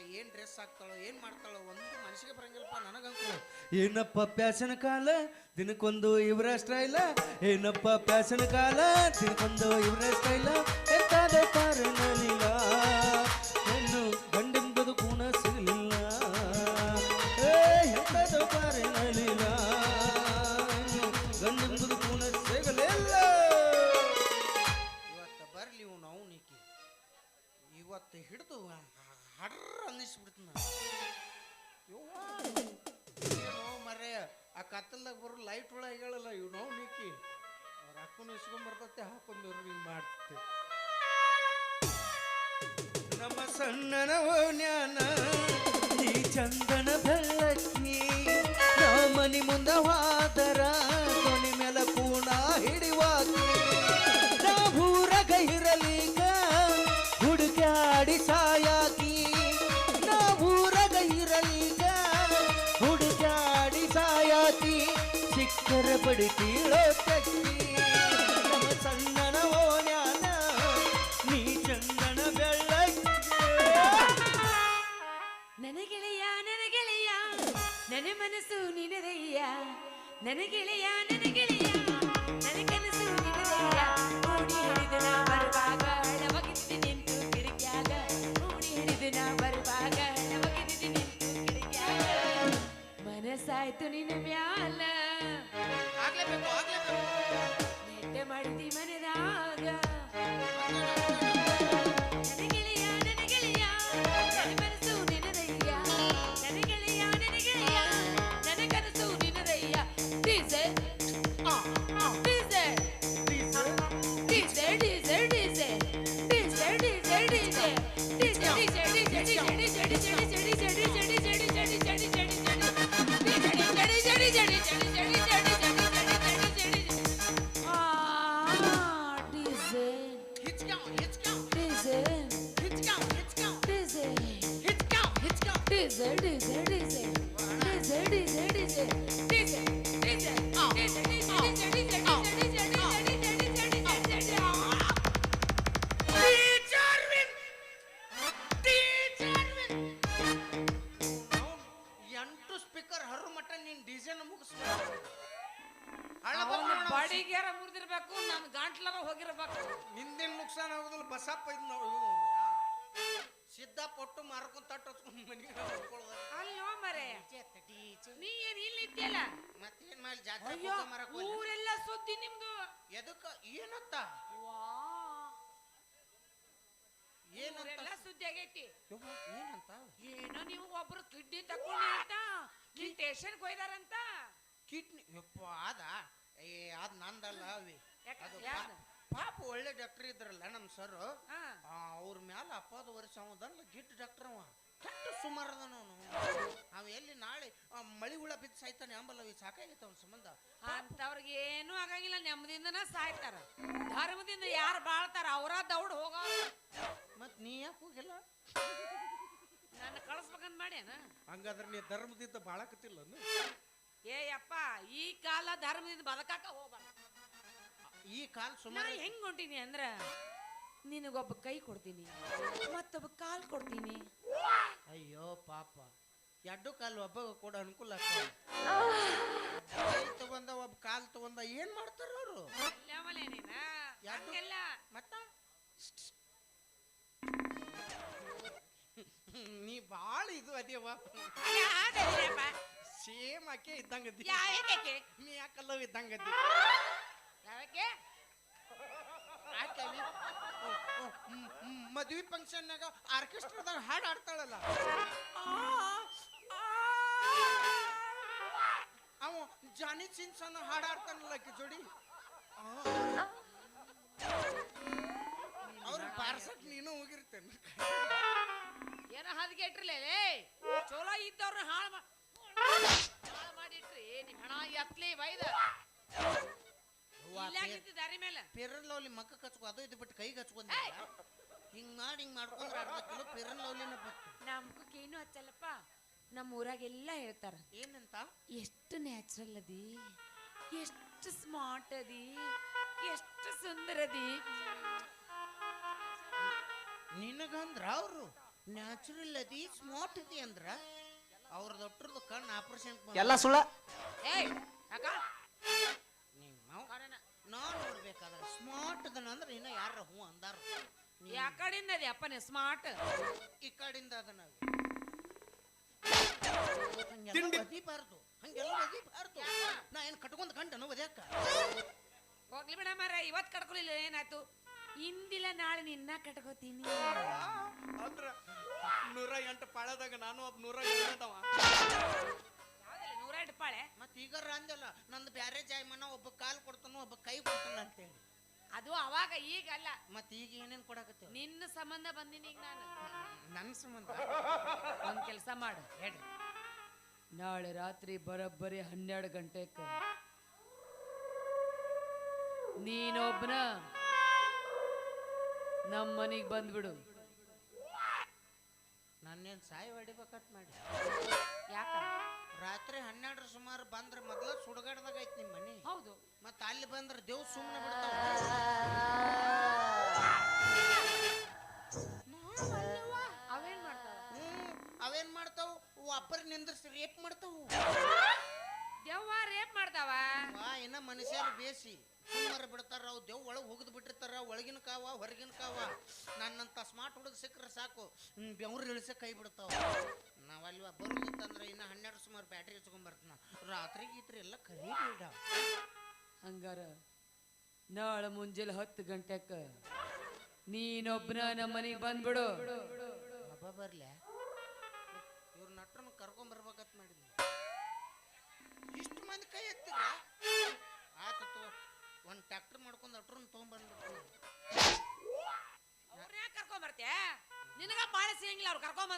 ಏನ್ ಡ್ರೆಸ್ ಹಾಕ್ತಾಳೋ, ಏನು ಮಾಡ್ತಾಳೋ, ಒಂದು ಮನಸ್ಸಿಗೆ ಬರಂಗಿಲ್ಲಪ್ಪ ನನಗಂತೂ. ಏನಪ್ಪ ಪ್ಯಾಶನ್ ಕಾಲ? ದಿನಕ್ಕೊಂದು ಇವರ ಇಲ್ಲ ಏನಪ್ಪ ಪ್ಯಾಶನ್ ಕಾಲ? ದಿನಕ್ಕೊಂದು ಇವರ ಸ್ಟೈಲ ಎಂತಾದ ಪಾರನಲಿಲ್ಲ ಹಡ್ರ ಅನ್ನಿಸ್ಬಿಡ್ತು ನಾನು ಏನೋ ಮರೆ, ಆ ಕತ್ತಲ್ದಾಗ ಬರೋ ಲೈಟ್ ಒಳಗೆ ಹೇಳಲ್ಲ ಇವ್ ನೋವು ನೀಕಿ ಅವ್ರ ಅಕ್ಕನ ಇಸ್ಕೊಂಬರ್ತತೆ ಹಾಕೊಂಡು ಹಿಂಗೆ ಮಾಡ್ತತೆ ನಮ್ಮ ಸಣ್ಣನ ಜ್ಞಾನ, ಈ ಚಂದನ ಸಿಕ್ಕರ ಬಡಿತೀಳೋ ತಕ್ಕಿ ನಮ್ಮ ಸಣ್ಣನ ಓನ್ಯಾನ ನೀ ಚಂದನ ಬೆಳ್ಳಕ್ಕಿ ನನಗೆಳೆಯ ನನಗೆಳೆಯ ನನ್ನ ಮನಸ್ಸು ನಿನದಯ್ಯ ನನಗೆಳೆಯ ನನಗೆಳೆಯ ನನ್ನ ಕನಸು ನಿನದಯ್ಯ ಓಡಿ ಹಿಡಿದು ನಾ ಬರುವಾಗ ಹಳವಾಗಿದ್ದೆ ನಿಂತು ಕಿಡಿಕ್ಯಾಗ ಓಡಿ ಹಿಡಿದು ನಾ ಬರುವಾಗ ಹಳವಾಗಿದ್ದೆ ನಿಂತು ಕಿಡಿಕ್ಯಾಗ ಮನಸ್ಸಾಯ್ತು ನಿನ್ನ ಮ್ಯಾಲ ಆಗ್ಲೇಬೇಕು ಆಗ್ಲೇಬೇಕು. ನಿದ್ದೆ ಮಾಡಿದಿ ಮನೆದಾಗ shit. ಆಗೈತಿ ಯವ್ವ, ಏನಂತ? ಏನೋ ನೀವು ಒಬ್ರು ಕಿಡ್ನಿ ತಕೊಂಡಿ ಅಂತ. ನೀನ್ ಸ್ಟೇಷನ್ಗೆ ಹೋಯ್ದಾರಂತ ಕಿಡ್ನಿ ಯಪ್ಪ ಅದ ಏ ಅದ್ ನಂದಲ್ಲ ಅವಿ. ಯಾಕ- ಅದು ಯಾರ್ದು? ಪಾಪ ಒಳ್ಳೆ ಡಾಕ್ಟರ್ ಇದ್ರಲ್ಲ ನಮ್ಮ ಸರ್. ಹಾ. ಅವ್ರ ಮ್ಯಾಲ ಅಪ್ಪದ ವರ್ಷ ಅವದಲ್ಲ ಗಿಟ್ ಡಾಕ್ಟರ್ ಅವ. ಕೆಟ್ಟ ಸುಮಾರದನ ಅವನು ಅವ ಎಲ್ಲಿ ನಾಳೆ ಆ, ಮಳಿ ಹುಳ ಬಿದ್ದು ಸಾಯ್ತಾನೆ ಅಂಬಲ್ಲ ಅವಿ ಸಾಕಾಗಿತ್ತು ಅವ್ನ ಸಂಬಂಧ. ಅಂತವ್ರಿಗೆ ಏನೂ ಆಗಂಗಿಲ್ಲ ನೆಮ್ಮದಿಯಿಂದನ ಸಾಯ್ತಾರ. ಧರ್ಮದಿಂದ ಯಾರು ಬಾಳ್ತಾರ ಅವರ ದೌಡ್ ಹೋಗ ಮತ್ ನೀ ಯಾಕೆ ಹೋಗಿಲ್ಲ? ನನ್ನ ಕಳಿಸ್ಬೇಕಂತ ಮಾಡ್ಯಾನ? ಹಂಗಾದ್ರೆ ನೀ ಧರ್ಮದಿಂದ ಬಾಳಕತ್ತಿಲ್ಲ ಏ ಯಪ್ಪ ಈ ಕಾಲ ಧರ್ಮದಿಂದ ಬದಕಾಕ ಹೋಗ್ಬಾರ ಈ ಕಾಲ ಸುಮಾರು ಹೆಂಗ್ ಹೊಂಟೀನಿ ಅಂದ್ರ ನಿನಗೊಬ್ಬ ಕೈ ಕೊಡ್ತೀನಿ ಮತ್ತೊಬ್ಬ ಕಾಲ್ ಕೊಡ್ತೀನಿ. ಅಯ್ಯೋ ಪಾಪ. ಎಡ್ಡು ಕಾಲು ಒಬ್ಬ ಕೂಡ ಅನುಕೂಲ ಆಗ್ತಾವ ಕೈ ತಗೊಂಡ ಒಬ್ಬ ಕಾಲ್ ತಗೊಂಡ ಏನ್ ಮಾಡ್ತಾರ ಅವರು? ಲೆವಲೇ ನೀನ ಯಾಕೆ? ಹಂಗೆಲ್ಲ. ಮತ್ತ? ನೀ ಬಾಳ ಇದು ಅದೇವ? ಸೇಮ್ ಆಕೆ ಇದ್ದಂಗದ್ದಿ ಯಾವ್ಯಾಕೆ? ನೀ ಯಾಕಲ್ಲ ಇದ್ದಂಗದ್ದಿ ಯಾವ್ಯಾಕೆ? ಮ್, ಮದ್ವಿ ಫಂಕ್ಷನ್ನಾಗ ಆರ್ಕೆಸ್ಟ್ರಾದಾಗ ಹಾಡು ಹಾಡ್ತಾಳಲ್ಲ. ಅವ ಜಾನಿ ಸಿನ್ಸನ್ ಹಾಡು ಆಡ್ತಾನಲ್ಲ ಆಕೆ ಜೋಡಿ? ಅವ್ರು ಬಾರ್ಸಕ್ ನೀನು ಹೋಗಿರ್ತೇನೆ. ಏನೋ ಹದಗೆಟ್ರಲೇ ಚೋಲಾ ಇದ್ದವ್ರನ್ನ ಹಾಳು ಮಾಡಿ ಹಾಳು ಮಾಡಿಟ್ರಿ. ನಿಮ್ಮ ಹಣ ಎತ್ಲಿ ಬೈದ. ಇಲ್ಲಾಗಿತ್ತು ದಾರಿ ಮೇಲೆ ಪೆರನ್ ಲವ್ಲಿ ಮಕ್ಕ ಕಚ್ಕೊ ಅದು ಇದು ಬಿಟ್ಟು ಕೈಗೆ ಹಚ್ಕೊಂಡ ಹಿಂಗ್ ಮಾಡಿ ಹಿಂಗ್ ಮಾಡ್ಕೊಂಡ್ರೆ ಅರ್ಧ ಕಿಲೋ ಪೆರನ್ ಲವ್ಲಿನ ನಮ್ಮ ಏನು ಹಚ್ಚಲ್ಲಪ್ಪ? ನಮ್ಮ ಊರಾಗೆಲ್ಲ ಹೇಳ್ತಾರ. ಏನಂತ? ಎಷ್ಟು ನ್ಯಾಚುರಲ್ ಅದಿ? ಎಷ್ಟು ಸ್ಮಾರ್ಟ್ ಅದಿ? ಎಷ್ಟು ಸುಂದರ ಅದಿ? ನಿನಗಂದ್ರ ಅವರು ನ್ಯಾಚುರಲ್ ಅದಿ ಸ್ಮಾರ್ಟ್ ಅದಿ ಅಂದ್ರ ಅವ್ರ ದೊಡ್ಡದು ಕಣ್ಣು ಆಪರೇಷನ್ ಎಲ್ಲ ಸುಳ್ಳ. ಏಯ್ ಅಕ್ಕ ನಾ ನೋಡ್ಬೇಕಾದ್ರೆ ಸ್ಮಾರ್ಟ್ ದನ ಅಂದ್ರೆ ಇನ್ನ ಯಾರ ಹ್ಞೂ ಅಂದಾರ? ಯಾ ಕಡೆಯಿಂದ ಅದಿ ಅಪ್ಪನೇ ಸ್ಮಾರ್ಟ್ ಈ ಕಡಿಂದ ಅದನ್ನ. ತಿಂಡಿ- ಬದಿಬಾರ್ದು ಹಂಗೆಲ್ಲ ಬದಿಬಾರ್ದು ನಾ ಏನ್ ಕಟ್ಕೊಂಡ್ ಗಂಟನು ಒದ್ಯಾಕ ಹೋಗ್ಲಿ ಬಿಡ ಮಾರ ಇವತ್ ಕಟ್ಕೊಲಿಲ್ಲ ಏನಾಯ್ತು? ಇಂದಿಲ್ಲ ನಾಳೆ ನಿನ್ನ ಕಟ್ಕೋತೀನಿ. ಅಂದ್ರ ನೂರ ಎಂಟು ಪಾಳದಾಗ ನಾನು ಒಬ್ಬ ನೂರ ಎಂಟದವ ಯಾವ್ದಲ್ಲ ನೂರ ಎಂಟು ಪಾಳೆ ಮತ್ ಈಗ ಅಂದಲ್ಲ ನಂದು ಬ್ಯಾರೆ ಜಾಯಮನ ಒಬ್ಬ ಕಾಲ್ ಕೊಡ್ತಾನ ಒಬ್ಬ ಕೈ ಕೊಡ್ತಾನ ಅಂತೇಳಿ. ಅದು ಅವಾಗ ಈಗ ಅಲ್ಲ ಮತ್ ಈಗ ಏನೇನ್ ಕೊಡಕತ್ತೆ? ನಿನ್ನ ಸಂಬಂಧ ಬಂದಿನಿ ಈಗ ನಾನು. ನನ್ನ ಸಂಬಂಧ? ಒಂದ್ ಕೆಲಸ ಮಾಡು ಹೇಳ್ರಿ. ನಾಳೆ ರಾತ್ರಿ ಬರೋಬ್ಬರಿ ಹನ್ನೆರಡು ಗಂಟೆಗೆ ನೀನೊಬ್ಬನ ನಮ್ಮ ಮನೆಗೆ ಬಂದ್ಬಿಡು. ನನ್ನೇನ್ ಸಾಯಿ ಹೊಡಿಬೇಕಂತ ಮಾಡಿ ಯಾಕ? ರಾತ್ರಿ ಹನ್ನೆರಡರ ಸುಮಾರು ಬಂದ್ರ ಮೊದಲ ಸುಡಗಾಡ್ದಾಗ ಐತಿ ನಿಮ್ಮ ಮನೆ. ಹೌದು. ಮತ್ತೆ ಅಲ್ಲಿ ಬಂದ್ರ ದೇವ್ ಸುಮ್ಮನೆ ಬಿಡ್ತಾವ. ಅವೇನ್ ಮಾಡ್ತಾವ? ಹ್ಮ್ ಅವೇನ್ ಮಾಡ್ತಾವ್? ಅಪ್ಪರ್ ನಿಂದ್ರಿಸಿ ರೇಪ್ ಮಾಡ್ತಾವು. ದೆವ್ವ ರೇಪ್ ಮಾಡ್ತಾವ? ವಾ ಇನ್ನ ಮನುಷ್ಯರು ಬೇಸಿ. ಸುಮ್ಮನೆ ಬಿಡ್ತಾರ ಅವು ದೇವ್ ಒಳಗೆ ಹೋಗದ್ ಬಿಟ್ಟಿರ್ತಾರ ಒಳಗಿನ ಕಾವ ಹೊರಗಿನ ಕಾವ. ನನ್ನಂತ ಸ್ಮಾರ್ಟ್ ಹುಡುಗ ಸಿಕ್ಕರೆ ಸಾಕು. ಬೆವ್ರು ಇಳಿಸ ಕೈ ಬಿಡ್ತಾವ. ನಾವಲ್ವ ಅಂತಂದ್ರೆ ಇನ್ನ ಹನ್ನೆರಡು ಸುಮಾರು ಬ್ಯಾಟ್ರಿ ಹಚ್ಕೊಂಡ್ ಬರ್ತಾನ ರಾತ್ರಿ ಗೀತ್ರಿ ಎಲ್ಲ ಕರಿ ಬೇಡ ಹಂಗಾರ ನಾಳೆ ಮುಂಜಾನೆ ಹತ್ತು ಗಂಟೆಕ ನೀನೊಬ್ಬನ ನಮ್ಮ ಮನೆಗೆ ಬಂದ್ಬಿಡು. ಹಬ್ಬ ಬರ್ಲೆ? ಇವ್ರ ನಟ್ರನ್ನ ಕರ್ಕೊಂಡ್ ಬರ್ಬೇಕತ್ ಮಾಡಿದ್ನಿ. ಇಷ್ಟು ಮಂದಿ ಕೈ ಎತ್ತಿರ ಆತು ಒಂದು ಟ್ಯಾಕ್ಟರ್ ಮಾಡ್ಕೊಂಡು ಅಟ್ರನ್ನ ತೊಗೊಂಡ್ಬಂದ್ಬಿಡ್ತೀನಿ ಅವ್ರನ್ನ ಯಾಕೆ ಕರ್ಕೊಂಡ್ ಬರ್ತೀಯ ನಿನಗ ಬಾಳ ಸಿಗಂಗಿಲ್ಲ ಅವ್ರು ಕರ್ಕೊಂಡ್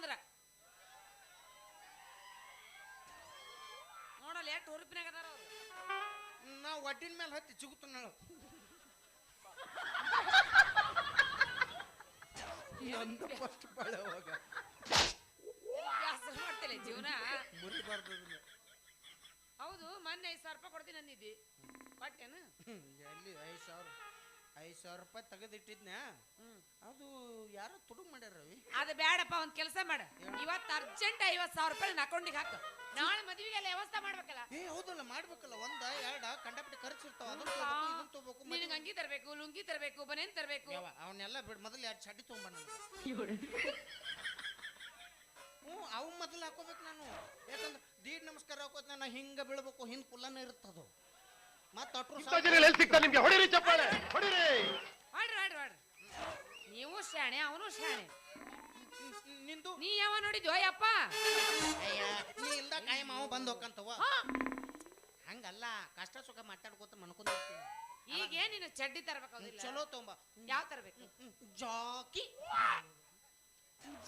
ನೋಡಲ್ಲ ಎಷ್ಟು ಹುರುಪಿನಾಗ ಅದಾರ ಅವ್ರು. ನಾ ಒಡ್ಡಿನ ಮೇಲೆ ಹತ್ತಿ ಚಿಗುತ್ತು ನಾವು ಫಸ್ಟ್ ಬಾಳೆ ಅವಾಗ. ಬ್ಯಾಸರ ಮಾಡ್ತಿಲ್ಲ ಜೀವನ? ಮುರಿಬಾರ್ದು ಹೌದು ಮೊನ್ನೆ ಐದು ಸಾವಿರ ರೂಪಾಯಿ ಕೊಡ್ತೀನಿ ಅಂದಿದ್ದಿ. ಕೊಟ್ಟೇನು ಎಲ್ಲಿ ಐದು ಸಾವಿರ? ಐದು ಸಾವಿರ ರೂಪಾಯಿ ತೆಗೆದಿಟ್ಟಿದ್ನ ಅದು ಯಾರೋ ತುಡುಗ್ ಮಾಡ್ಯಾರ ರವಿ? ಅದು ಬೇಡಪ್ಪ ಒಂದ್ ಕೆಲಸ ಮಾಡ. ಇವತ್ತು ಅರ್ಜೆಂಟ್ ಐವತ್ ಸಾವಿರ ರೂಪಾಯಿ ಅಕೌಂಟಿಗೆ ಹಾಕು. ನಾಳೆ ಮದುವೆಗೆಲ್ಲ ವ್ಯವಸ್ಥೆ ಮಾಡ್ಬೇಕಲ್ಲ? ಏ ಹೌದಲ್ಲ ಮಾಡ್ಬೇಕಲ್ಲ. ಒಂದ ಎರಡ ಕಂಡಪಟ್ಟಿ ಖರ್ಚು ಇರ್ತಾವ ಅದನ್ನ ತಗೋಬೇಕು ಇದನ್ನ ತಗೋಬೇಕು ನಿನಗೆ ಅಂಗಿ ತರಬೇಕು ಲುಂಗಿ ತರಬೇಕು ಬನೇನ್ ತರಬೇಕು. ಅವನ್ನೆಲ್ಲ ಬಿಡ್ ಮೊದಲು ಎರಡು ಚಡ್ಡಿ ತೊಗೊಂಬ ಹ್ಞೂ ಅವು ಮೊದಲು ಹಾಕೋಬೇಕು ನಾನು. ಯಾಕಂದ್ರೆ ದೀಡ್ ನಮಸ್ಕಾರ ಹಾಕೋತ್ ನಾನು ಹಿಂಗ ಬೀಳ್ಬೇಕು ಹಿಂದ್ ಕುಲ್ಲನೇ ಇರ್ತದು ಮತ್ತೆ ಎಲ್ಲಿ ಸಿಗ್ತಾ ನಿಮ್ಗೆ? ಹೊಡಿರಿ ಚಪ್ಪಾಳೆ. ಹೊಡಿರಿ. ಮಾಡ್ರಿ ನೀವು ಶಾಣೆ ಅವನು ಶಾಣೆ. ನಿಂದು? ನೀ ಯಾವ ನೋಡಿದ್ಯೋ ಯಪ್ಪ? ಅಯ್ಯ ನೀ ಇಲ್ದ ಕಾಯಂ ಅವ ಬಂದ್ ಹೋಕ್ಕಂತವ ಹಾ, ಹಂಗಲ್ಲ ಕಷ್ಟ ಸುಖ ಮಾತಾಡ್ಕೋತ ಮನ್ಕೊಂಡಿರ್ತೀನಿ ಈಗ ಏನ್ ನೀನು ಚಡ್ಡಿ ತರಬೇಕಾಗಿಲ್ಲ ಚಲೋ ತೊಂಬ. ಯಾವ ತರಬೇಕು? ಜಾಕಿ.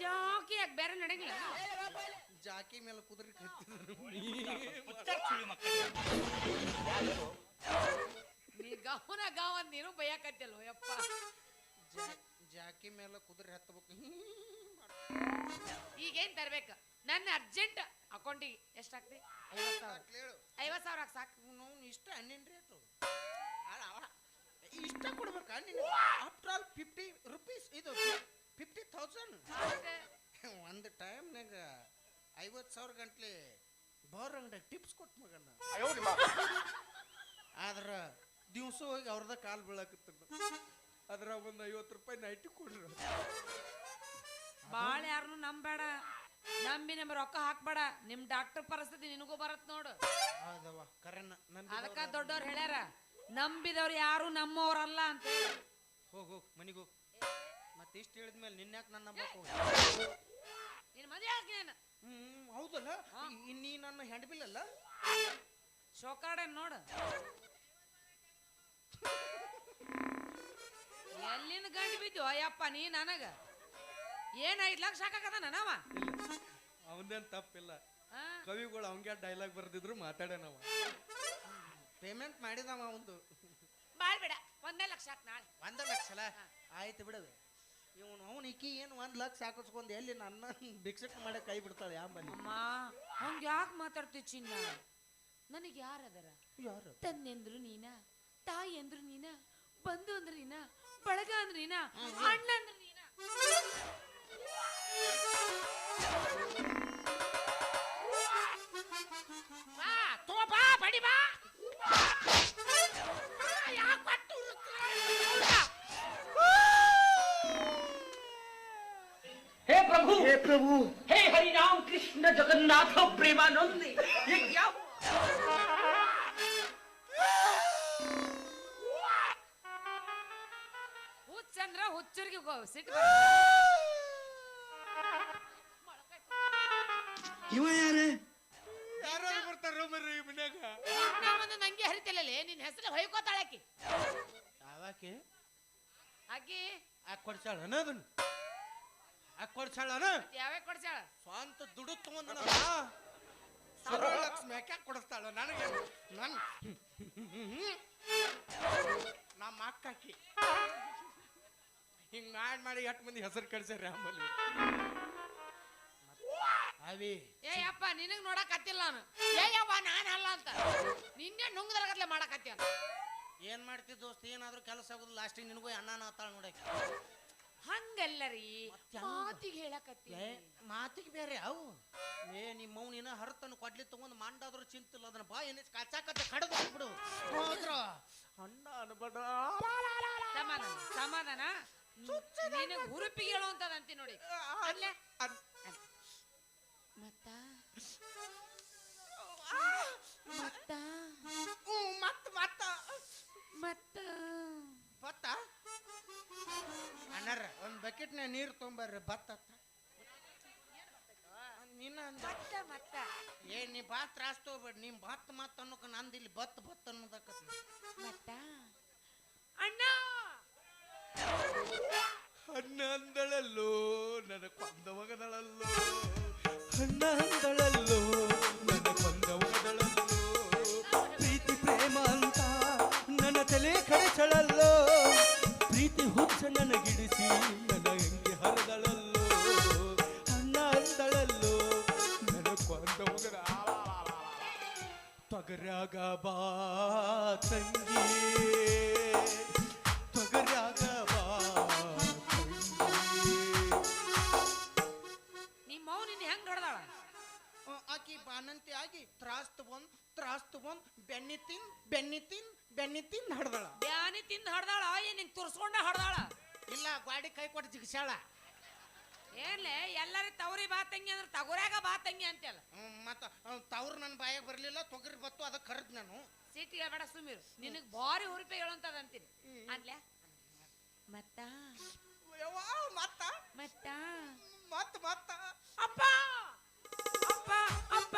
ಜಾಕಿ ಯಾಕೆ ಬೇರೆ ನಡೆಯಂಗಿಲ್ಲ ಜಾಕಿ ಮೇಲೆ ಕುದುರೆ ಕತ್ತಿದ್ರು. ನೀ ಗವನ ಗಾವ ನೀನು ಬೈಯಾಕತ್ತಿಲ್ಲ ಯಪ್ಪ. ಜಾಕಿ ಮೇಲೆ ಕುದುರೆ ಹತ್ತಬೇಕು. ಈಗೇನ್ ತರ್ಬೇಕು? ನನ್ನ ಅರ್ಜೆಂಟ್ ಅಕೌಂಟಿಗೆ ಎಷ್ಟಾಗ್ತಿ? ಐವತ್ ಸಾವಿರ ಸಾಕು. ನಾವು ಇಷ್ಟ ಹಣ್ಣಿನ ರೇಟು ಇಷ್ಟ ಕೊಡ್ಬೇಕಾ ನೀನು ಆಫ್ಟರ್ ಆಲ್ ಫಿಫ್ಟಿ ರುಪೀಸ್ ಇದು ಫಿಫ್ಟಿ ತೌಸಂಡ್ ಒಂದ್ ಒಂದು ಟೈಮ್ನಾಗ ಐವತ್ತು ಸಾವಿರ ಗಂಟ್ಲೆ ಬೋರ್ ಅಂಗಡಿ ಟಿಪ್ಸ್ ಕೊಟ್ಟು ಮಗನ. ಆದ್ರ ದಿವಸ ಹೋಗಿ ಅವ್ರದ ಕಾಲ್ ಬೀಳಕತ್ತ ಅದ್ರ ಒಂದು ಐವತ್ತು ರೂಪಾಯಿ ನೈಟಿ ಕೊಡ್ರಿ. ಬಾಳ ಯಾರನ್ನು ನಂಬೇಡ ನಂಬಿ ನಮ್ ರೊಕ್ಕ ಹಾಕ್ಬೇಡ. ನಿಮ್ ಡಾಕ್ಟರ್ ಪರಿಸ್ಥಿತಿ ನಿನಗೂ ಬರತ್ ನೋಡು. ಹೌದವ್ವ ಕರೆನ ಅದಕ್ಕ ದೊಡ್ಡವ್ರು ಹೇಳ್ಯಾರ ನಂಬಿದವ್ರು ಯಾರು ನಮ್ಮವ್ರಲ್ಲ ಅಂತ ಹೇಳಿ. ಹೋಗ್ ಹೋಗ್ ಮನಿಗೆ ಹೋಗ್. ಮತ್ತೆ ಇಷ್ಟು ಹೇಳಿದ್ಮೇಲೆ ನಿನ್ಯಾಕೆ ನನ್ನ ನಂಬಕ್ ಹೋಗಿ ನಿನ್ ಯಾಕೆ ಆಗ್ನೇನು ಹ್ಮ್ ಹೌದಲ್ಲ? ಇನ್ನಿ ನೀ ನನ್ನ ಹೆಂಡಬಿಲ್ ಅಲ್ಲ? ಶೋಕಾಡೆ ನೋಡು. ಎಲ್ಲಿನ ಗಂಡ ಬಿದ್ದು? ಅಯ್ಯಪ್ಪ ನೀ ನನಗ. ಏನ್ ಐದ್ ಲಕ್ಷ ಹಾಕಕದ ನನವ ಅವನೇನ್ ತಪ್ಪಿಲ್ಲ. ಆ? ಕವಿಗಳು ಅವಂಗೆ ಡೈಲಾಗ್ ಬರ್ದಿದ್ರು ಮಾತಾಡೋಣವ ಪೇಮೆಂಟ್ ಮಾಡಿದವ ಒಂದು ಬಾಳ್ ಬೇಡ ಒಂದೇ ಲಕ್ಷ ಹಾಕ್ ನಾಳೆ. ಒಂದ ಲಕ್ಷ ಅಲ್ಲ? ಆಯ್ತು ಬಿಡದು. ಇವನು ಅವನು ಇಕ್ಕಿ ಏನು ಒಂದ್ ಲಕ್ಷ ಹಾಕಿಸ್ಕೊಂಡು ಎಲ್ಲಿ ನನ್ನ ಭಿಕ್ಷಕ್ ಮಾಡಕ್ ಕೈ ಬಿಡ್ತಾಳೆ ಯಾಂಬಲ್ಲಿ ಅಮ್ಮ ಹಂಗೆ ಯಾಕೆ ಮಾತಾಡ್ತಿ ಚಿನ್ನ? ನನಗೆ ಯಾರದರ ಯಾರು ತಂದೆಂದ್ರು ನೀನ ತಾಯಿ ಅಂದ್ರು ನೀನ ಬಂಧು ಅಂದ್ರ ನೀನ ಬಳಗ ಅಂದ್ರ ನೀನ ಅಣ್ಣ ಅಂದ್ರ ನೀನ ಬಾ ತೋ ಬಾ ಬಡಿ ಬಾ ಯಾಕೆ ಕೊಟ್ಟು हे प्रभु हे प्रभु हे हरि राम कृष्ण जगन्नाथ प्रेमानंद ये क्या ಸಿಟ್ಟು ಇವ ಯಾರು? ಯಾರು ಬರ್ತಾರ ಮರ್ರಿ ಮನ್ಯಾಗ. ಒಂದು ನಂಗೆ ಹರಿತಿಲ್ಲಲೇ ನಿನ್ನ ಹೆಸರು ಹೊಯ್ಕೋತಾಳಕಿ ಯಾವಾಕೆ? ಆಕಿ? ಆ ಕೊಡ್ಸಾಳ ಅದನ್ನ? ಆ ಕೊಡ್ಸಾಳ ಯಾವಾಗ ಕೊಡ್ಸಾಳ ಸ್ವಂತ ದುಡ್ಡು ತಗೊಂಡ ಲಕ್ಷ್ಮಿ ಯಾಕೆ ಕೊಡಿಸ್ತಾಳ? ನನಗೆ ನನ್ನ ನಮ್ಮ ಅಕ್ಕಾಕಿ ಹಿಂಗ್ ಮಾಡಿ ಮಾಡಿ ಎಷ್ಟು ಮಂದಿ ಹೆಸರು ಕಳ್ಸ್ಯಾರ ಆಮೇಲೆ ಅವಿ. ಏ ಅಪ್ಪ ನಿನಗ್ ನೋಡಕ್ ಹತ್ತಿಲ್ಲ ನಾನು. ಏ ಯವ್ವ ನಾನು ಅಲ್ಲ ಅಂತ. ನಿನ್ನೆ ನುಂಗದರಗತ್ಲೆ ಮಾಡಕ್ ಅಂತ. ಏನ್ ಮಾಡ್ತಿ ದೋಸ್ತ? ಏನಾದ್ರೂ ಕೆಲಸ ಆಗುದು ಲಾಸ್ಟಿಗೆ ನಿನಗೂ ಅಣ್ಣನ ಆತಾಳ ನೋಡಕ್ಕೆ ಹಂಗಲ್ಲ ರೀ ಮತ್ತ್ ಹೆಂಗ? ಮಾತಿಗೆ ಹೇಳಕತ್ತಿ. ಏ ಮಾತಿಗೆ ಬೇರೆ ಅವು. ಏ ನಿಮ್ಮ ಮೌನಿನ ಹರತನ್ನು ಕೊಡ್ಲಿ ತಗೊಂಡ್ ಮಂಡಾದ್ರೂ ಚಿಂತಿಲ್ಲ. ಅದನ್ನ ಬಾ ಏನಿಸ್ ಕಚ್ಚಾಕತ್ತೆ ಕಡದು ಬಿಡು ಹೋದ್ರ ಅಣ್ಣ ಅನ್ಬಡ ಸಮಾಧಾನ ಸಮಾಧಾನ. ನಿನಗ್ ಹುರುಪಿಗೆ ಹೇಳುವಂತದ ಅಂತಿ ನೋಡಿ. ಅಲ್ಲೇ. ಮತ್ತ? ಮತ್ತ? ಮತ್ತ ಮತ್ತ. ಮತ್ತ? ಭತ್ತ ಅಣ್ಣಾರ ಒಂದ್ ಬಕೆಟ್ನ ನೀರು ತೊಂಬರ್ರಿ ಭತ್ತ ನಿನ್ನ ಮತ್ತ ಏ ನೀ ಭಾತ್ ತ್ರಾಸ್ ತಗೋಬೇಡ ನಿಮ್ ಭತ್ತ ಮತ್ತ ಅನ್ನೋಕ ನಂದಿಲ್ಲಿ ಇಲ್ಲಿ ಬತ್ ಬತ್ ಅನ್ನೋದಕ್ಕತಿ ಮತ್ತ ಅಣ್ಣ ಅಣ್ಣ ಅಂದಳಲ್ಲೋ ನನ್ನ ಕೊಂದ ಮಗದಳಲ್ಲೋ ಅಣ್ಣ ಅಂದಳಲ್ಲೋ ನನ್ನ ಕೊಂದ ಮಗದಳಲ್ಲೋ ಪ್ರೀತಿ, ಪ್ರೇಮ ಅಂತ ನನ್ನ ತಲೆ ಕಡೆಚಳಲ್ಲೋ. ಪ್ರೀತಿ ಹುಚ್ಚ ನನಗಿಡಿಸಿ ನನ್ನ ಹೆಂಗೆ ಹರದಳಲ್ಲೋ. ಅಣ್ಣ ಅಂದಳಲ್ಲೋ ನನ್ನ ಕೊಂದ ಮಗದ ಪಗರಾಗ ಬಾ ತಂಗಿ. ಬೆನ್ನಿ ತಿನ್ ಬೆನ್ನಿ ತಿನ್ ಬೆನ್ನಿ ತಿನ್ ಹಡ್ದಳ. ಬ್ಯಾನಿ ತಿಂದು ಹಡ್ದಾಳ ಏನ್ ನಿಂಗೆ ತುರ್ಸ್ಕೊಂಡ ಹಡ್ದಾಳ. ಇಲ್ಲ ಗಾಡಿ ಕೈ ಕೊಟ್ಟು ಜಿಗಿಸ್ಯಾಳ. ಏನ್ಲೆ ಎಲ್ಲಾರಿ ತವರಿ ಬಾ ತಂಗಿ ಅಂದ್ರೆ ತಗೋರಾಗ ಬಾ ತಂಗಿ ಅಂತಲ್ಲ ಮತ್ತ ತವ್ರು ನನ್ನ ಬಾಯಾಗ ಬರ್ಲಿಲ್ಲ ತೊಗರಿ ಬತ್ತು ಅದಕ್ಕೆ ಕರೆದ್ ನಾನು. ಸಿಟಿ ಹೇಳ್ಬೇಡ ಸುಮೀರು ನಿನಗ್ ಭಾರಿ ಹುರುಪಿ ಹೇಳುವಂತದ ಅಂತೀನಿ. ಅನ್ಲೆ? ಮತ್ತ? ಯವ್ವ, ಮತ್ತ? ಮತ್ತ? ಮತ್ತ ಮತ್ತ. ಅಪ್ಪ! ಅಪ್ಪ ಅಪ್ಪ!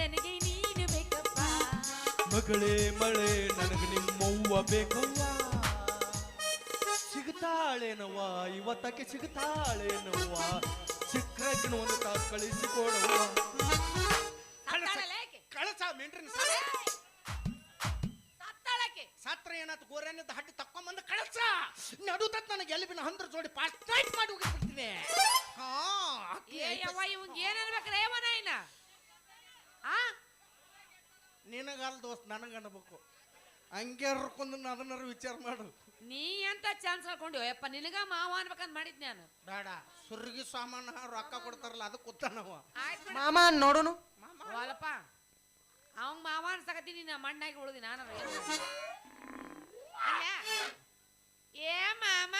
ನನಗೆ ನೀನು ಬೇಕಪ್ಪ ಮಗಳೇ ಮಳೆ ನನಗೆ ನಿಮ್ಮವ್ವ ಬೇಕವ್ವ. ಸಿಗ್ತಾಳೇನವ್ವ? ಇವತ್ತಕ್ಕೆ ಸಿಗ್ತಾಳೇನವ್ವ? ಸಿಕ್ಕರಕಿನ ಒಂದು ತಾಸು ಕಳಿಸಿಕೊಡವ್ವ? ಕಳಸ ಮೆಂಟ್ರಿನ ಸತ್ರ ಏನಾಯ್ತು ಗೋರ್ಯಾನಿದ್ದ ಹಡ್ಡಿ ತಕ್ಕೊಂಬಂದು ಕಳಸ. ನಡುತ್ತ ನನಗೆ ಎಲ್ಲಿಬಿನ ಹಂದ್ರ ಜೋಡಿ ಪಾಸ್ ಟೈಪ್ ಮಾಡಿ ಹೋಗಿಬಿಡ್ತೀನಿ ಹಾ ಆಕಿ ಏ ಐತೆ. ಯವ್ವ ಇವಂಗ್ ಏನ್ ಅನ್ಬೇಕ್ರೆ ಯವ್ವ ನಾಯಿನ ಆ ನಿನಗಲ್ಲ ದೋಸ್ತ್ ನನಗೆ ಅನ್ಬೇಕು. ಹಂಗೆ ಹರ್ಕೊಂಡು ಅದನ್ನಾರು ವಿಚಾರ ಮಾಡು. ನೀ ಎಂತ ಚಾನ್ಸ್ ಹಾಕೊಂಡು ಯಪ್ಪ ನಿನಗ ಮಾವ ಅನ್ಬೇಕಂತ ಮಾಡಿದ್ ನಾನು. ಬೇಡ ಸುರ್ಗಿ ಸಾಮಾನ ರೊಕ್ಕ ಕೊಡ್ತಾರಲ್ಲ ಅದು ಕೂತಾನವ ಆಯ್ತು ಮಾಮ ನೋಡುನು? ಅಲ್ಲಪ್ಪ ಅವಂಗ ಮಾವ ಅನ್ಸಕತ್ತೀನಿ ನಾ ಮಣ್ಣಾಗಿ ಉಳಿದಿ ನಾನು ಏ ಮಾಮ.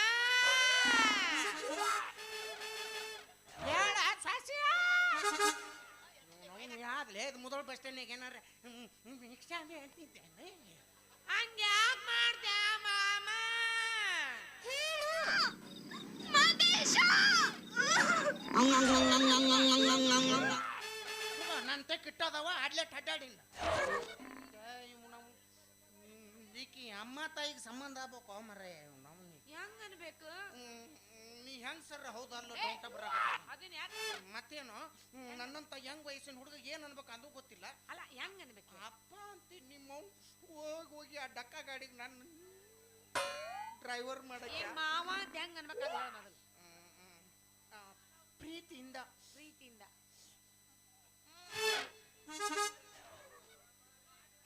ಹೇಳ ಸಾಸಿ ಯಾವ್ದಲೇ ಇದು ಮೊದಲು ಬಸ್ ಸ್ಟ್ಯಾಂಡಿಗೆ ಏನಾರ ರಿಕ್ಷಾ ಹಂಗೆ ಹಂಗ್ಯಾಕ್ ಮಾಡ್ದೆ ಮಾಮ? ನನ್ನ ತೆಕ್ ಇಟ್ಟದವ ಆಡ್ಲೆಟ್ ಅಡ್ಡಾಡಿಲ್ಲ. ಈಕಿ ಅಮ್ಮ ತಾಯಿಗೆ ಸಂಬಂಧ ಆಗ್ಬೇಕು ಮರ್ರೆ ಹೆಂಗ ಅನ್ಬೇಕು? ಹೆಂಗ್ ಸರ್ ಹೌದಲ್ಲ ಡೌಟ್ ಬರ ಅದನ್ನ ಯಾಕೆ ಮತ್ತೇನು? ನನ್ನಂತ ಯಂಗ್ ವಯಸ್ಸಿನ ಹುಡುಗ ಏನ್ ಅನ್ಬೇಕು ಅದು ಗೊತ್ತಿಲ್ಲ. ಅಲ್ಲ ಹೆಂಗ್ ಅನ್ಬೇಕು? ಅಪ್ಪ ಅಂತ ನಿಮ್ಮ ಹೋಗಿ ಹೋಗಿ ಆ ಡಕ್ಕ ಗಾಡಿಗೆ ನನ್ನ ಡ್ರೈವರ್ ಮಾಡಿ ಮಾಡಕ್ಕೆ ಮಾವ ಅಂತ ಹೆಂಗ್ ಅನ್ಬೇಕು ಮೊದಲು. ಪ್ರೀತಿಯಿಂದ. ಪ್ರೀತಿಯಿಂದ.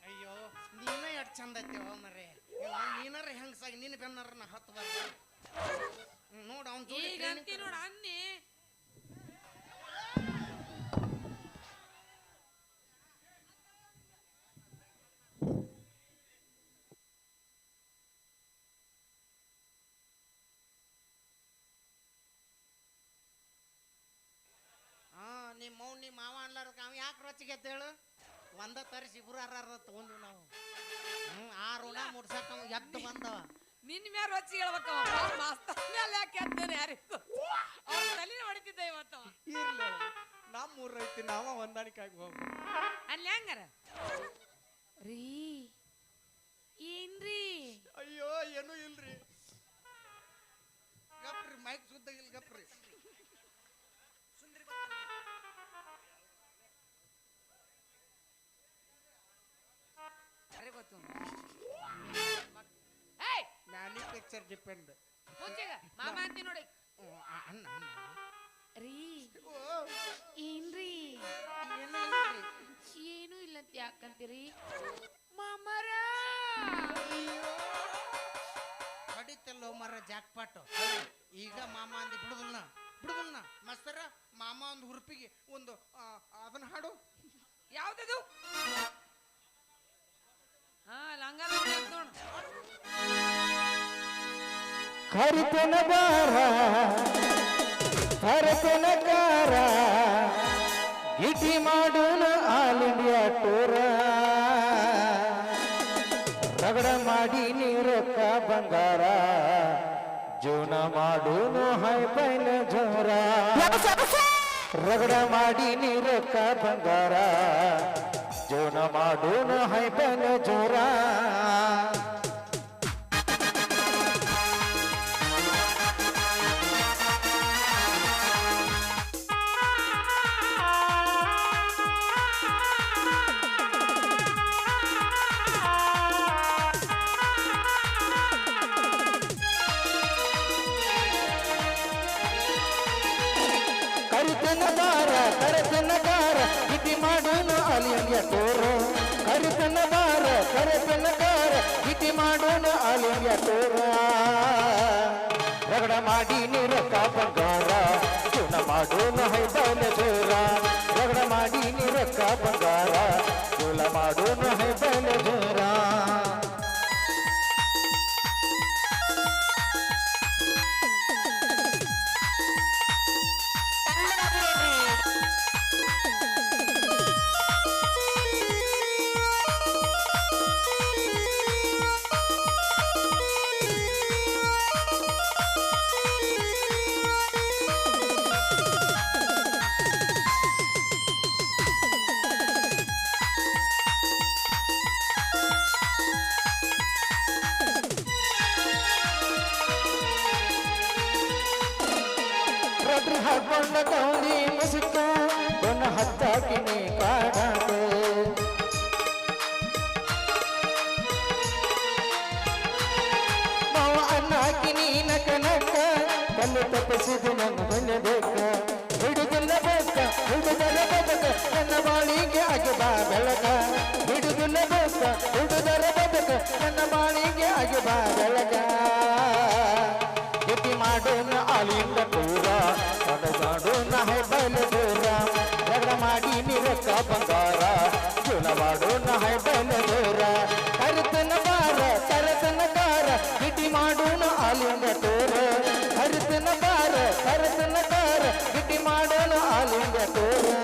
ಅಯ್ಯೋ ನೀನ ಎಷ್ಟು ಚಂದ ಐತೆವ ಮರೆ. ನೀನಾರ ಹೆಂಗ್ ಸಾಗಿ ನಿನ್ನ ಬೆನ್ನಾರ ಹತ್ತು ನೋಡು ಅವ್ನು ಅನ್ನಿ ನಿಮ್ಮ ಮೌನ್ ನಿಮ್ಮ ಮಾವ ಅನ್ಲಾರಕ್ಕೆ ಅವ ಯಾಕೆ ರೊಚ್ಚಿಗೆ ಹೇಳು ಒಂದ ತರಿಸಿ ಇಬ್ರು ಅರ್ರ ತಗೊಂಡು ನಾವು ಹ್ಮ್ ಆ ಋಣ ಮುಡ್ಸಕ್ಕೆ ಎದ್ದು ಬಂದವ ನಿನ್ ಮ್ಯಾಲ ರೊಚ್ಚಿ ಹೇಳ್ಬೇಕವ. ಮಾಸ್ತರ್ ಮ್ಯಾಲ ಯಾಕೆ ಎದ್ದೇನೆ ಯಾರಿಗೂ? ಅವ್ರ ತಲೆ ಹೊಡಿತಿದ್ದ ಇವತ್ತವ ಇರ್ಲಿ. ನಮ್ಮ ಊರ್ ಐತಿ ನಾವ ಹೊಂದಾಣಿಕೆ ಆಗಿ ಹೋಗ್ಬೇಕು. ಅಲ್ಲಿ ಹೆಂಗಾರ? ರೀ ಏನ್ರಿ? ಅಯ್ಯೋ ಏನೂ ಇಲ್ರಿ. ಗಪ್ರಿ ಮೈಕ್ ಸುದ್ದ ಇಲ್ಲ ಗಪ್ರಿ. ಅರೆ ಗೊತ್ತು? ಏಯ್ ಮ್ಯಾನುಫ್ಯಾಕ್ಚರ್ ಡಿಪೆಂಡ್ ಮುಂಚೆಗ ಮಾಮ ಅಂತಿ ನೋಡಿ. ಅಣ್ಣ ರೀ ಓ. ಏನ್ರಿ? ಏನೂ ಏನು ಇಲ್ಲ ಅಂತ ಯಾಕಂತೀರಿ? ಮಾಮರ! ಹೊಡಿತಲ್ಲೋ ಮರ ಜಾಕ್ಪಾಟ್. ಈಗ ಮಾಮ ಅಂದಿ ಬಿಡುದಿಲ್ಲ ಬಿಡುದಿಲ್ಲ ಮಸ್ತರ ಮಾಮ ಒಂದು ಹುರುಪಿಗೆ ಒಂದು ಅದನ್ನ ಹಾಡು. ಯಾವ್ದದು? ಹರಿತನ ಬಾರ ಹರತನ ಕಾರ ಗಿಟಿ ಮಾಡೋಣ ಆಲ್ ಇಂಡಿಯಾ ಟೂರ. ರಗಡ ಮಾಡಿ ನೀರಕ್ಕ ಬಂಗಾರ, ಜೀವನ ಮಾಡೋಣ ಹೈ ಪೈನ ಜೋರ. ರಗಡ ಮಾಡಿ ನೀರಕ್ಕ ಬಂಗಾರ, ಜೀವನ ಮಾಡೋಣ ಹೈ ಪೈನ ಜೋರ. ಬಾರ ಬೆನ್ನಕಾರ ಕಾರ, ಇತಿ ಮಾಡೋನು ಅಲಿಯ ತೋರ. ರಗಡ ಮಾಡಿ ನಿರಕ ಬಂಗಾರ ಚುನ ಮಾಡೋಣ ಹೈಬಲ ಜೋರ. ರಗಡ ಮಾಡಿ ನಿರಕ ಬಂಗಾರ ಚೂಲ ಮಾಡೋಣ ಹೈಬಲ ಜೋರ. ಕೌಲಿ ಮುಸುಕು ಬನ ಹತ್ತಾಕಿನಿ ಕಾಣದೆ. ನಾವು ಅನ್ನಾಕಿನಿ ನಕನಕ, ಕಲ್ಲು ತಪ್ಪಿಸಿದ ನಮ್ಮ ಹೊಂದಬೇಕ ಹಿಡಿದಿಲ್ಲ ಬೇಕ, ಹಿಡಿದರ ಬದಕ, ನನ್ನ ಬಾಳಿಗೆ ಅಗಬಾ ಬೆಳಕ. ಹಿಡಿದಿಲ್ಲ ಬೇಕ, ಹಿಡಿದರ ಮಾಡು ನಾವು ಬಯಲು ದೂರ. ಮಾಡಿ ನಿರಕ್ಕ ಬಂಗಾರ. ಜೀವನ ಮಾಡು ನಾವು ಬಯಲು ಬಾರ ಸರತನ ಕಾರ ಗಿಟಿ ಮಾಡೋಣ ಅಲ್ಲಿಂದ ತೋರ. ಹರಿತನ ಬಾರ ಸರತನ ಕಾರ ಗಿಟಿ ಮಾಡೋಣ ಅಲ್ಲಿಂದ ತೋರ.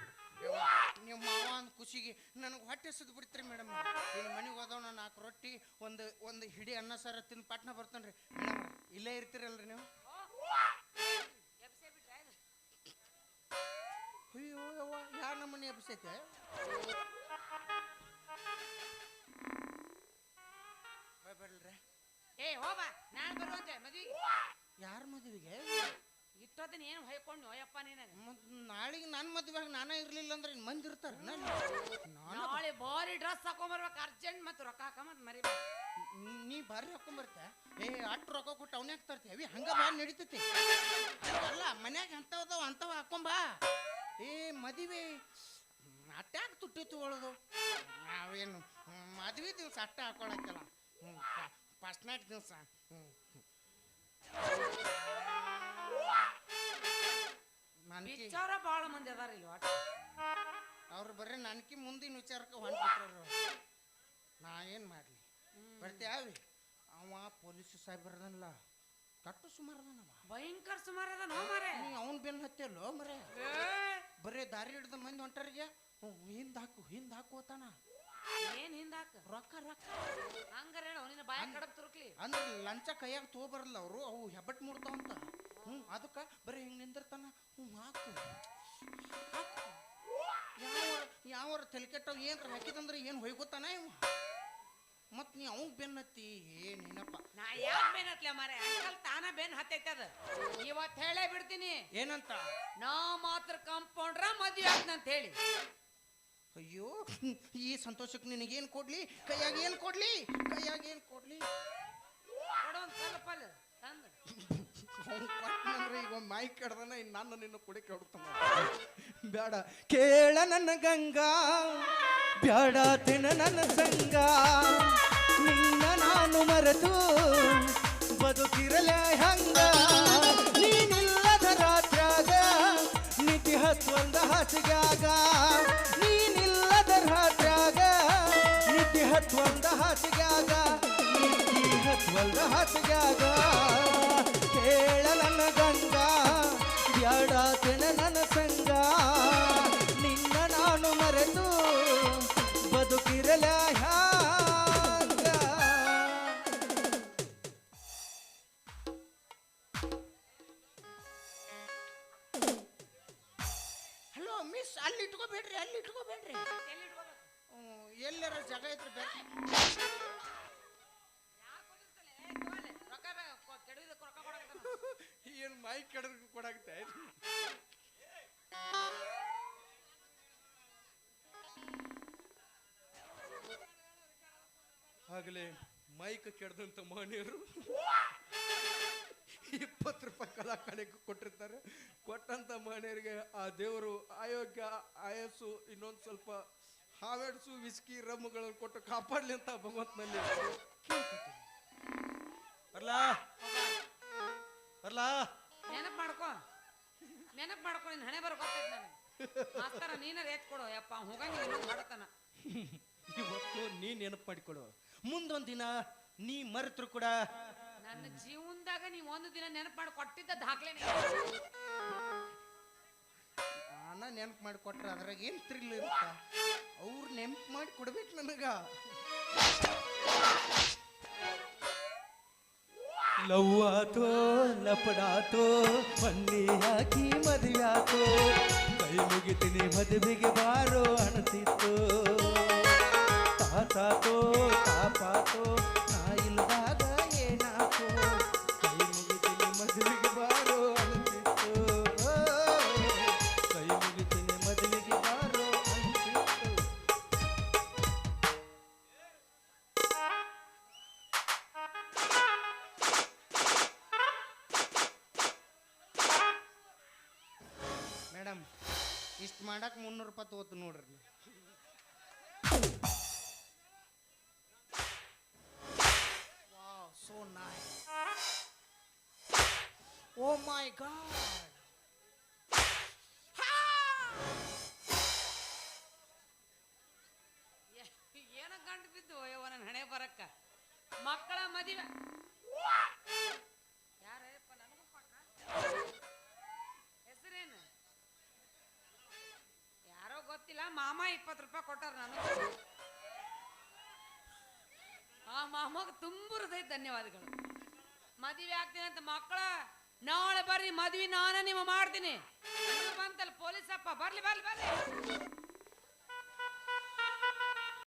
ನೀವು ಮಾವ ಅಂದ ಖುಷಿಗೆ ನನಗೆ ಹೊಟ್ಟೆ ಸುದ್ದು ಬಿಡ್ತೀರಿ ಮೇಡಮ್. ಇನ್ನು ಮನೆಗೆ ಹೋದವ್ ನಾಲ್ಕು ರೊಟ್ಟಿ ಒಂದು ಒಂದು ಹಿಡಿ ಅನ್ನ ಸಾರ ತಿಂದು ಪಟ್ನ ಬರ್ತಾನೆ ರೀ ಮೇಡಮ್ ಇಲ್ಲೇ ಇರ್ತೀರಲ್ರಿ ನೀವು? ಅಯ್ಯೋ ಯವ್ವ ಯಾರ ನಮ್ಮನೆ ಎಬ್ಸೈತೆ? ಬರ್ರಿ. ಏ ಹೋಗ ನಾನು ಬರುವಂತೆ ಮದ್ವಿಗೆ. ಯಾರ ಮದುವೆಗೆ? ಇಷ್ಟೊತ್ತಿನ ಏನು ಹೊಯ್ಕೊಂಡು ಹೋಯಪ್ಪ ನೀನಾಗ? ಮತ್ ನಾಳೆಗೆ ನನ್ನ ಮದುವೆಗೆ ನಾನೇ ಇರ್ಲಿಲ್ಲ ಅಂದ್ರೆ ಇನ್ನು ಮಂದಿ ಇರ್ತಾರ. ನಾಳೆ ಬಾರಿ ಡ್ರೆಸ್ ಹಾಕೊಂಬರ್ಬೇಕು ಅರ್ಜೆಂಟ್ ಮತ್ತು ರೊಕ್ಕ ಹಾಕೊಂಬತ್ ಮರಿ ನೀ ಬಾರಿ ಹಾಕೊಂಬರ್ತೆ. ಏ ಅಷ್ಟು ರೊಕ್ಕ ಕೊಟ್ಟು ಅವನ್ಯಾಕ ತರ್ತೀವಿ ಹಂಗ ಬಾರಿ ನಡೀತೈತಿ. ಅಲ್ಲ ಮನ್ಯಾಗ ಅಂಥವ್ ಅಂಥವ ಹಾಕೊಂಬಾ. ಏ ಮದುವೆ ಅಟ್ಯಾಕ್ ತುಟ್ಟಿ ತಗೊಳ್ಳೋದು ನಾವೇನು ಮದ್ವೆ ದಿವಸ ಅಟ್ಟ ಹಾಕೊಳಕ್ಕಿಲ್ಲ. ಫಸ್ಟ್ ನೈಟ್ ದಿವಸ. ಹ್ಞೂ ನನ್ಕಿ. ವಿಚಾರ ಬಾಳ ಮಂದಿ ಅದಾರ ಇಲ್ಲಿ ಒಟ್ಟ. ಅವ್ರು ಬರೀ ನನಕಿ ಮುಂದಿನ ವಿಚಾರಕ್ಕೆ ಹೊಂಟ್ಬಿಟ್ರು ನಾ ಏನು ಮಾಡಲಿ? ಬರ್ತೀವಿ ಅವ ಪೊಲೀಸ್ ಸಾಹೇಬರದಲ್ಲ ಕಟ್ಟು ಸುಮಾರದನವ ಭಯಂಕರ ಸುಮಾರ ಅದ ನೋ ಮಾರೆ ನೀ ಅವನ್ ಬೆನ್ ಹತ್ತಿಯಲ್ಲೋ ಮರೆ ಬರೀ ದಾರಿ ಹಿಡ್ದ ಮಂದಿ ಹೊಂಟರಿಗೆ ಹಿಂದ್ ಹಾಕು ಹಿಂದ್ ಹಾಕು ಏನು ಏನ್ ಹಿಂದಾಕ ರೊಕ್ಕ ರೊಕ್ಕ. ಹಂಗಾರ ಹೇಳು ನಿನ್ನ ಬಾಯ ತುರುಕ್ಲಿ. ಅಂದ್ರೆ ಲಂಚ ಕೈಯಾಗ ತಗೋಬರಲ್ಲ ಅವರು ಅವು ಹೆಬ್ಬಟ್ ಮುಡ್ತಾವಂತ ಅದಕ್ಕೆ ಬರೀ ಹಿಂಗೆ ನಿಂದಿರ್ತಾನ? ಹ್ಞೂ ಹಾಕು. ಹಾಕು. ಯಾವ ಯಾವ ತಲೆ ಕೆಟ್ಟವ್? ಏನ್ರ ಹಾಕಿದಂದ್ರೆ ಏನು ಹೊಯ್ಕೋತಾನ ಇವ? ಮತ್ ನೀ ಅವ್ ಬೆನ್ನತ್ತಿ ಏನೇನಪ್ಪ ನಾ ಯಾಕ್ ಬೇನ್ ಮಾರ ಅಂಕಲ್ ತಾನ ಹತ್ತೈತೆ ಹತ್ತೈತದ ಇವತ್ ಹೇಳೇ ಬಿಡ್ತೀನಿ. ಏನಂತ? ನಾ ಮಾತ್ರ ಕಂಪೌಂಡ್ರ ಮದ್ವೆ ಆಗ್ತಂತ ಹೇಳಿ. ಅಯ್ಯೋ ಈ ಸಂತೋಷಕ್ಕೆ ನಿನಗೇನು ಕೊಡ್ಲಿ? ಕೈಯಾಗ ಏನು ಕೊಡ್ಲಿ? ಕೈಯಾಗ ಏನು ಕೊಡ್ಲಿ? ಕೊಡೋನ್ ಕಲ್ಪಲ್ ತಂದು. ಈಗ ಮೈಕ್ ಕಡ್ದನ ಇನ್ನು ನನ್ನ ನಿನ್ನ ಕುಡಿ ಕೆಡುತ್ತಾನ ಬೇಡ ಕೇಳ ನನ್ನ ಗಂಗಾ. ಬೇಡ ತಿನ ನನ್ನ ಸಂಗ. ನಿನ್ನ ನಾನು ಮರೆತು ಬದುಕಿರಲೆ ಹಂಗ. ನೀನಿಲ್ಲದ ರಾತ್ರಾಗ ನಿತಿ ಹತ್ತೊಂದ ಹಾಸಿಗಾಗ ನೀನಿಲ್ಲದ ರಾತ್ರಾಗ ನಿತಿ ಹತ್ತೊಂದ ಹಾಸಿಗಾಗ ನಿತಿ ಹತ್ತೊಂದ ಹಾಸಿಗ್ಯಾಗ. ಕೇಳ ನನ್ನ ಬ್ಯಾಡ ಆಗಲೇ ಮೈಕ್ ಕೆಡದಂತ ಮಹನೀಯರು ಇಪ್ಪತ್ತು ರೂಪಾಯಿ ಕಲಾ ಕಡೆಗೆ ಕೊಟ್ಟಿರ್ತಾರೆ. ಕೊಟ್ಟಂತ ಮಹನೀಯರಿಗೆ ಆ ದೇವರು ಆಯೋಗ್ಯ ಆಯಸ್ಸು ಇನ್ನೊಂದು ಸ್ವಲ್ಪ ಹಾವೆಡ್ಸು ವಿಸ್ಕಿ ರಮ್ಮುಗಳನ್ನು ಕೊಟ್ಟು ಕಾಪಾಡಲಿ ಅಂತ ಭಗವಂತನಲ್ಲಿ ಬರ್ಲಾ? ಬರ್ಲಾ? ನೆನಪ್ ಮಾಡ್ಕೋ. ನೆನಪ್ ಮಾಡ್ಕೊ ನಿನ್ನ ಹಣೆ ಬರೋ ಗೊತ್ತೈತಿ ನನಗೆ. ಮಾಸ್ತರ ಎತ್ ಕೊಡು ಯಪ್ಪ ಹೋಗಂಗಿಲ್ಲ ಮಾಡ್ತಾನ. ಇವತ್ತು ನೀ ನೆನಪು ಮಾಡಿಕೊಡು. ಮುಂದೊಂದು ದಿನ ನೀ ಮರೆತರು ಕೂಡ ನನ್ನ ಜೀವನದಾಗ ನೀ ಒಂದು ದಿನ ನೆನಪು ಮಾಡಿ ಕೊಟ್ಟಿದ್ದ ದಾಖಲೆ ನಾನ ನೆನಪು ಮಾಡಿ ಕೊಟ್ರೆ ಅದ್ರಾಗ ಏನು ತ್ರಿಲ್ ಇರುತ್ತ? ಅವ್ರು ನೆನಪು ಮಾಡಿ ಕೊಡ್ಬೇಕು ನನಗ. ಲವ್ವಾತೋ ಆತೋ ಲಪಡಾತೋ ಬನ್ನಿ ಹಾಕಿ ಮದುವೆ ಆತೋ ಕೈ ಮುಗಿತೀನಿ ಮದುವೆಗೆ ಬಾರೋ ಅಣತಿತ್ತು. ತಾತಾತೋ ತಾಪಾತೋ ನಾ ಇಲ್ದಾಗ My god ಏನ ಗಂಟು ಬಿದ್ದು ಅಯ್ಯವ್ವ ನನ್ನ ಹಣೆ ಬರಕ್ಕ? ಮಕ್ಕಳ ಮದುವೆ. ಯಾರಪ್ಪ ನನಗೂ ಹೆಸರೇನು? ಯಾರೋ ಗೊತ್ತಿಲ್ಲ, ಮಾಮ ಇಪ್ಪತ್ತು ರೂಪಾಯಿ ಕೊಟ್ಟಾರ ನನಗೆ. ಆ ಮಾಮಗೆ ತುಂಬ ಹೃದಯ ಧನ್ಯವಾದಗಳು. ಮದುವೆ ಆಗ್ತೀನಿ ಅಂತ ಮಕ್ಕಳ ನಾಳೆ ಬರ್ರಿ ಮದ್ವಿ ನಾನೇ ನಿಮ್ಮ ಮಾಡ್ತೀನಿ. ಬಂತಲ್ಲ ಪೊಲೀಸಪ್ಪ ಬರ್ಲಿ ಬರ್ಲಿ ಬರ್ಲಿ.